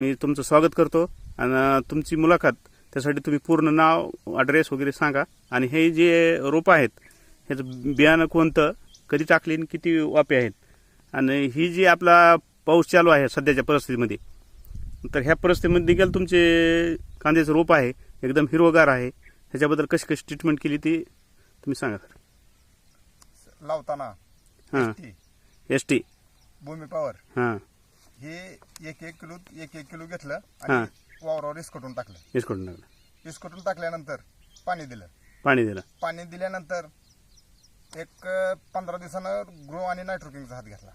मी तुमचं स्वागत करतो. आणि तुमची मुलाखत त्यासाठी तुम्ही पूर्ण नाव ॲड्रेस वगैरे सांगा. आणि हे जे रोपं आहेत ह्याचं बियाणं कोणतं कधी टाकले आणि किती वापे आहेत. आणि ही जी आपला पाऊस चालू आहे सध्याच्या परिस्थितीमध्ये तर ह्या परिस्थितीमध्ये देखील तुमचे कांद्याचं रोप आहे एकदम हिरवगार आहे. ह्याच्याबद्दल कशी कशी ट्रीटमेंट केली ती तुम्ही सांगा सर. लावताना हां. एस टी भूमी पॉवर हां. हे एक एक किलो एक एक किलो घेतलं. आणि वावरावर इसकटून टाकलं. करून टाकलं. इसकटून टाकल्यानंतर पाणी दिलं. पाणी दिलं. पाणी दिल्यानंतर एक पंधरा दिवसानं ग्रो आणि नायट्रोकिंगचा हात घेतला.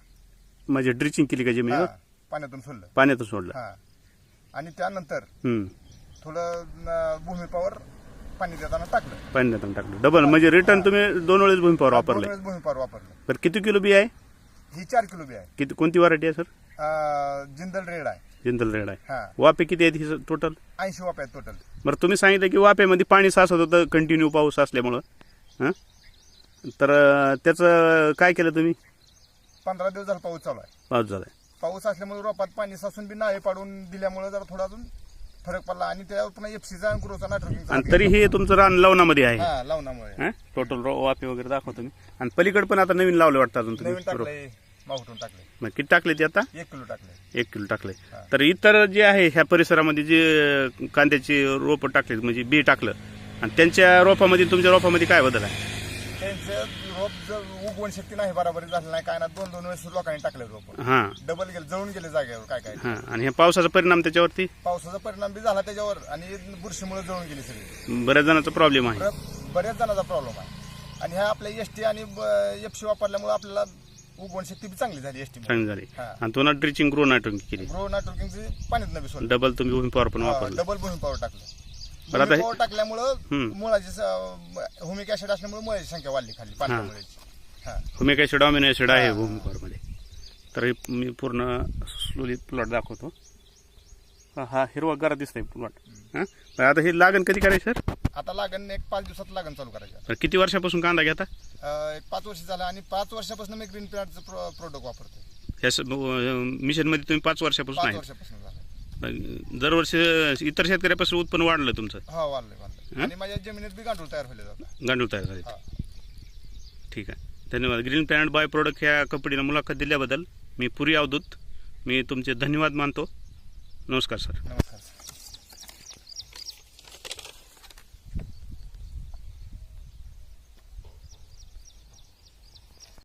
म्हणजे ड्रिचिंग केली का जमिनीवर हा, पाण्यातून सोडलं. पाण्यातून सोडलं. हा. आणि त्यानंतर हम्म. थोडं न- भूमी पॉवर पाणी देताना टाकलं. पाण्यातून टाकलं. डबल म्हणजे रिटर्न तुम्ही दोन वेळेस भूमी पॉवर दोन वापरले. वेळेस भूमी पॉवर वापरलं. तर किती किलो बी आहे? ही चार किलो बी आहे. किती कोणती व्हरायटी आहे सर अं, जिंदल रेड आहे. जिंदल रेड आहे. हा. वाफे किती आहेत टोटल ऐंशी वाप आहेत टोटल बरं तुम्ही सांगितलं की वाफेमध्ये पाणी साचत होतं कंटिन्यू पाऊस असल्यामुळं. हां? तर अं, त्याचं काय केलं तुम्ही? पंधरा दिवस झाला पाऊस चालू आहे. पाऊस झाला पाऊस असल्यामुळे रोपात पाणी साचून बी नाळे पाडून दिल्यामुळे जरा थोडा अजून फरक पडला. आणि त्यावर पुन्हा एफसीचा ग्रोचा नायट्रोकिंगचा आणि तरी हे तुमचं रान लावण्यामध्ये आहे. हा लावण्यामुळे. टोटल वाफे वगैरे दाखवतो मी. आणि पलीकडे पण आता नवीन लावलं वाटतं अजून नवीन तुम्ही टाकलंय टाकले. मग किती टाकले ते आता? एक किलो टाकले. एक किलो टाकले. हा. तर इतर जे आहे ह्या परिसरामध्ये जे कांद्याची रोपं टाकले म्हणजे बी टाकलं आणि त्यांच्या रोपामध्ये तुमच्या रोपामध्ये काय बदल आहे? त्यांचं रोप जर उगवण शक्ती नाही बरोबर झालं नाही काय ना दोन दोन वेळेस लोकांनी टाकले रोप. हां. डबल गेले जळून गेले जागेवर काय काय. हां. आणि ह्या पावसाचा परिणाम त्याच्यावरती? पावसाचा परिणाम बी झाला त्याच्यावर आणि बुरशीमुळे जळून गेली सगळी. बऱ्याच जणांचा प्रॉब्लेम आहे. बऱ्याच जणांचा प्रॉब्लेम आहे. आणि ह्या आपल्या एस टी आणि एफसी वापरल्यामुळे आपल्याला उगवण शक्ती बी चांगली झाली एस टी चांगली झाली. हा. आणि तो ना ड्रिचिंग ग्रो नायट्रोकिंग केली. ग्रो नायट्रोकिंगची पाण्यात नवी सोडलं डबल तुम्ही भूमी पॉवर पण वापरलं. डबल भूमी पॉवर टाकलं. आता हे- पॉवर टाकल्यामुळं हम्म. मुळाची हुमिक ऍसिड असल्यामुळे मुळाची संख्या वाढली खाली पाण्यामुळे हा. हुमिक ऍसिड अमिनो ऍसिड आहे हा. भूमी पॉवरमध्ये तर हे मी पूर्ण स्लोली प्लॉट दाखवतो. हा, हा हिरवा गारा दिसतंय प्लॉट हां? आता हे लागण कधी करायचं सर? आता लागण एक पाच दिवसात लागण चालू करायचं किती वर्षापासून कांदा घेता? अं, एक पाच वर्ष झालं आणि पाच वर्षापासून मी ग्रीन प्लॅटचं प्रोडक्ट वापरतो ह्या मिशनमध्ये तुम्ही पाच वर्षापासून पाच आहे. वर्षापासून झालं. दरवर्षी इतर शेतकऱ्यापासून उत्पन्न वाढलं तुमचं? हा वाढलंय वाढलंय. आणि माझ्या जमिनीत बी गांडूळ तयार होले जातात गांडूळ तयार झाले. हा. ठीक आहे. धन्यवाद. ग्रीन प्लॅनेट बाय प्रोडक्ट ह्या कंपनीला मुलाखत दिल्याबद्दल मी पुरी अवधूत. मी तुमचे धन्यवाद मानतो. नमस्कार सर. नमस्कार.